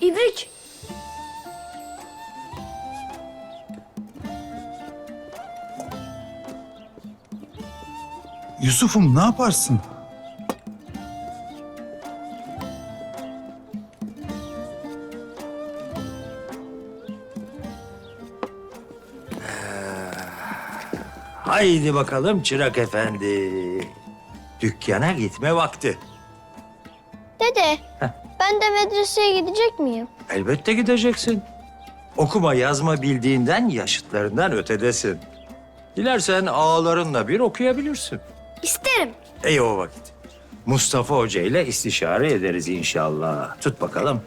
giydik. Yusuf'um ne yaparsın? Haydi bakalım çırak efendi. Dükkana gitme vakti. Dede, ben de medreseye gidecek miyim? Elbette gideceksin. Okuma yazma bildiğinden yaşıtlarından ötedesin. Dilersen ağalarınla bir okuyabilirsin. İsterim. İyi o vakit. Mustafa Hoca ile istişare ederiz inşallah. Tut bakalım.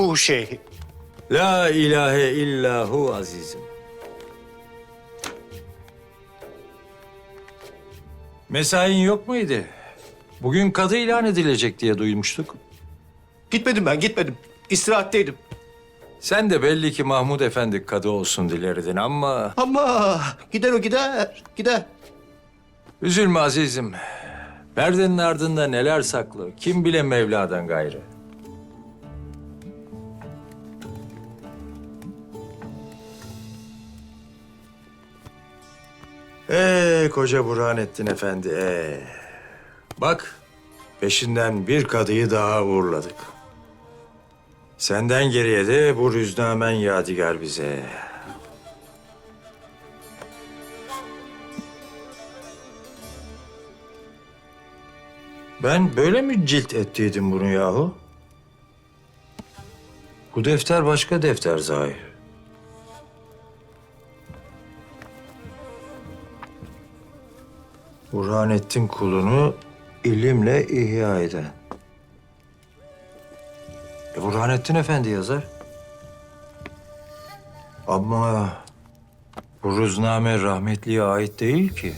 Hu şeyh. La ilahe illahu azizim. Mesain yok muydu? Bugün kadı ilan edilecek diye duymuştuk. Gitmedim ben gitmedim. İstirahatteydim. Sen de belli ki Mahmud Efendi kadı olsun dilerdin ama... Ama gider o gider. Gider. Üzülme azizim. Perdenin ardında neler saklı kim bile Mevla'dan gayrı. Ee koca Burhanettin Efendi ee. Bak peşinden bir kadıyı daha uğurladık. Senden geriye de bu rüznamen yadigar bize. Ben böyle mi cilt ettiydim bunu yahu? Bu defter başka defter zahir. Burhanettin kulunu ilimle ihya eden. E, Burhanettin Efendi yazar. Ama bu rüzname rahmetliye ait değil ki.